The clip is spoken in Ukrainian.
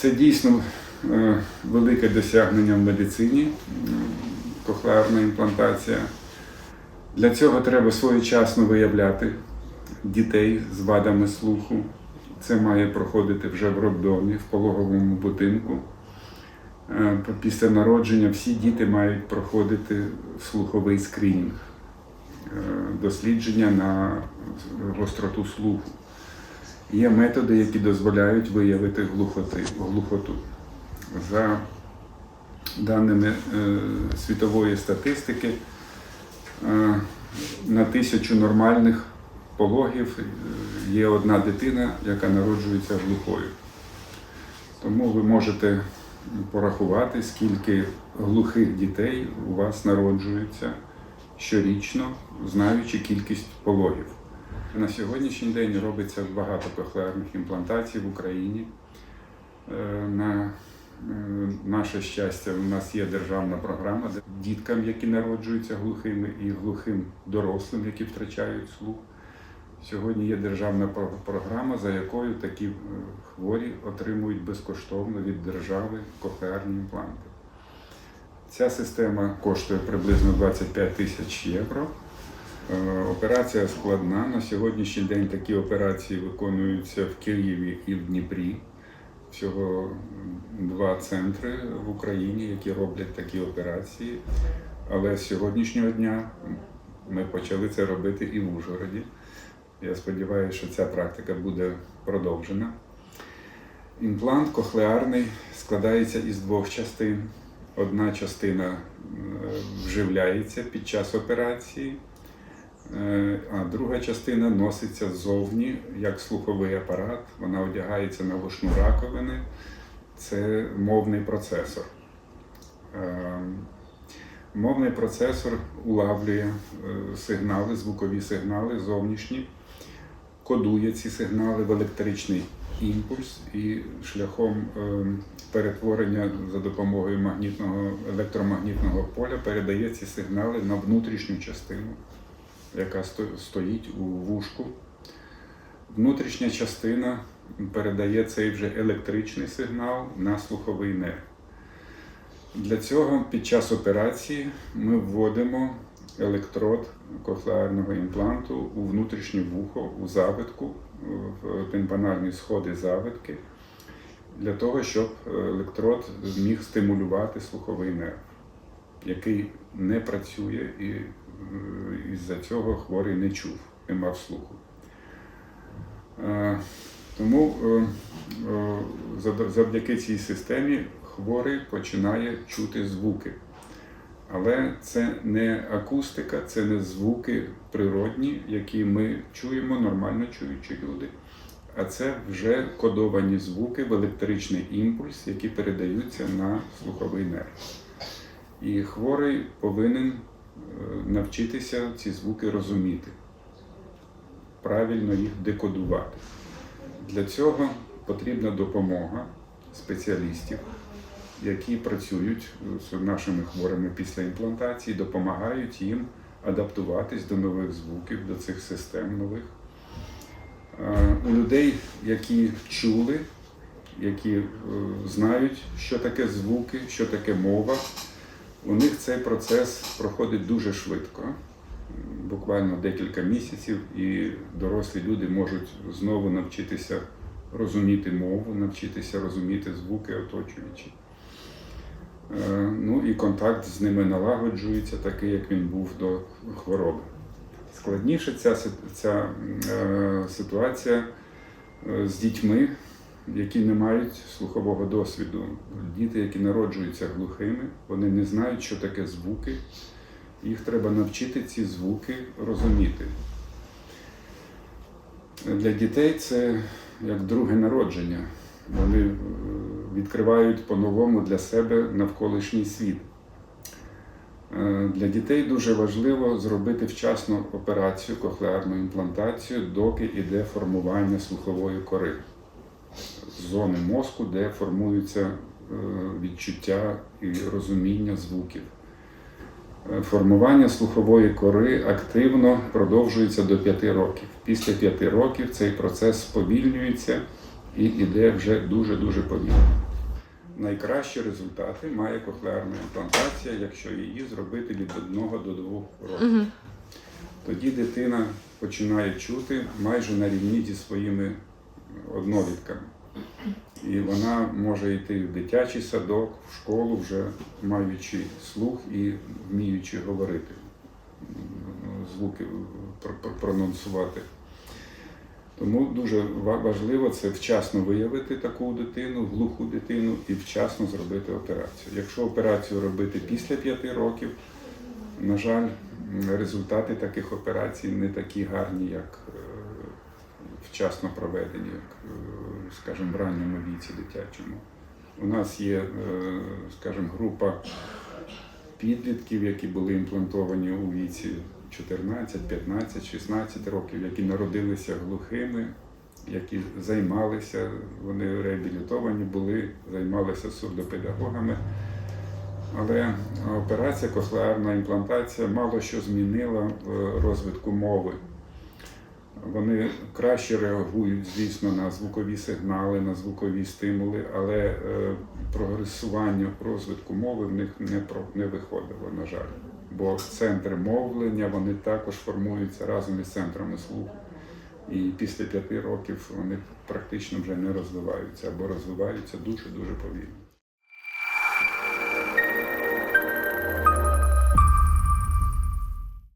Це дійсно е, велике досягнення в медицині, кохлеарна імплантація. Для цього треба своєчасно виявляти дітей з вадами слуху. Це має проходити вже в роддомі, в пологовому будинку. Е, Після народження всі діти мають проходити слуховий скринінг, е, дослідження на гостроту слуху. Є методи, які дозволяють виявити глухоти, глухоту. За даними е, світової статистики, е, на тисячу нормальних пологів е, є одна дитина, яка народжується глухою. Тому ви можете порахувати, скільки глухих дітей у вас народжується щорічно, знаючи кількість пологів. На сьогоднішній день робиться багато кохлеарних імплантацій в Україні. Е, На е, наше щастя, у нас є державна програма діткам, які народжуються глухими, і глухим дорослим, які втрачають слух. Сьогодні є державна програма, за якою такі е, хворі отримують безкоштовно від держави кохлеарні імпланти. Ця система коштує приблизно 25 тисяч євро. Е, Операція складна. На сьогоднішній день такі операції виконуються в Києві і в Дніпрі. Всього два центри в Україні, які роблять такі операції. Але з сьогоднішнього дня ми почали це робити і в Ужгороді. Я сподіваюся, що ця практика буде продовжена. Імплант кохлеарний складається із двох частин. Одна частина е, вживляється під час операції, а друга частина носиться ззовні як слуховий апарат. Вона одягається на вушну раковини. Це мовний процесор. Е, Мовний процесор улавлює е, сигнали, звукові сигнали зовнішні, кодує ці сигнали в електричний імпульс і шляхом е, перетворення за допомогою магнітного електромагнітного поля передає ці сигнали на внутрішню частину, яка стоїть у вушку. Внутрішня частина передає цей вже електричний сигнал на слуховий нерв. Для цього під час операції ми вводимо електрод кохлеарного імпланту у внутрішнє вухо, у завитку, в тимпанальні сходи завитки, для того, щоб електрод зміг стимулювати слуховий нерв, який не працює і із-за цього хворий не чув, не мав слуху. Е, Тому е, е, завдяки цій системі хворий починає чути звуки. Але це не акустика, це не звуки природні, які ми чуємо, нормально чуючі люди. А це вже кодовані звуки в електричний імпульс, які передаються на слуховий нерв. І хворий повинен навчитися ці звуки розуміти, правильно їх декодувати. Для цього потрібна допомога спеціалістів, які працюють з нашими хворими після імплантації, допомагають їм адаптуватись до нових звуків, до цих систем нових. Е, У людей, які чули, які е, знають, що таке звуки, що таке мова, у них цей процес проходить дуже швидко, буквально декілька місяців, і дорослі люди можуть знову навчитися розуміти мову, навчитися розуміти звуки оточуючі. Е, Ну і контакт з ними налагоджується такий, як він був до хвороби. Складніше ця, ця е, ситуація е, з дітьми, які не мають слухового досвіду. Діти, які народжуються глухими, вони не знають, що таке звуки. Їх треба навчити ці звуки розуміти. Для дітей це як друге народження. Вони е, відкривають по-новому для себе навколишній світ. Е, Для дітей дуже важливо зробити вчасно операцію, кохлеарну імплантацію, доки йде формування слухової кори, зони мозку, де формуються е, відчуття і розуміння звуків. Е, Формування слухової кори активно продовжується до 5 років. Після 5 років цей процес сповільнюється і йде вже дуже-дуже повільно. найкращі результати має кохлеарна імплантація, якщо її зробити від 1 до 2 років. Тоді дитина починає чути майже на рівні зі своїми однолітками. І вона може йти в дитячий садок, в школу, вже маючи слух і вміючи говорити, звуки про- про- прононсувати. Тому дуже важливо це вчасно виявити таку дитину, глуху дитину і вчасно зробити операцію. Якщо операцію робити після 5 років, на жаль, результати таких операцій не такі гарні, як вчасно проведені, е, скажімо, в ранньому віці дитячому. У нас є, е, скажімо, група підлітків, які були імплантовані у віці 14, 15, 16 років, які народилися глухими, які займалися, вони реабілітовані були, займалися сурдопедагогами. Але операція кохлеарна імплантація мало що змінила в розвитку мови. Вони краще реагують, звісно, на звукові сигнали, на звукові стимули, але е, прогресування розвитку мови в них не, про, не виходило, на жаль. Бо центри мовлення вони також формуються разом із центрами слуху. І після п'яти років вони практично вже не розвиваються або розвиваються дуже-дуже повільно.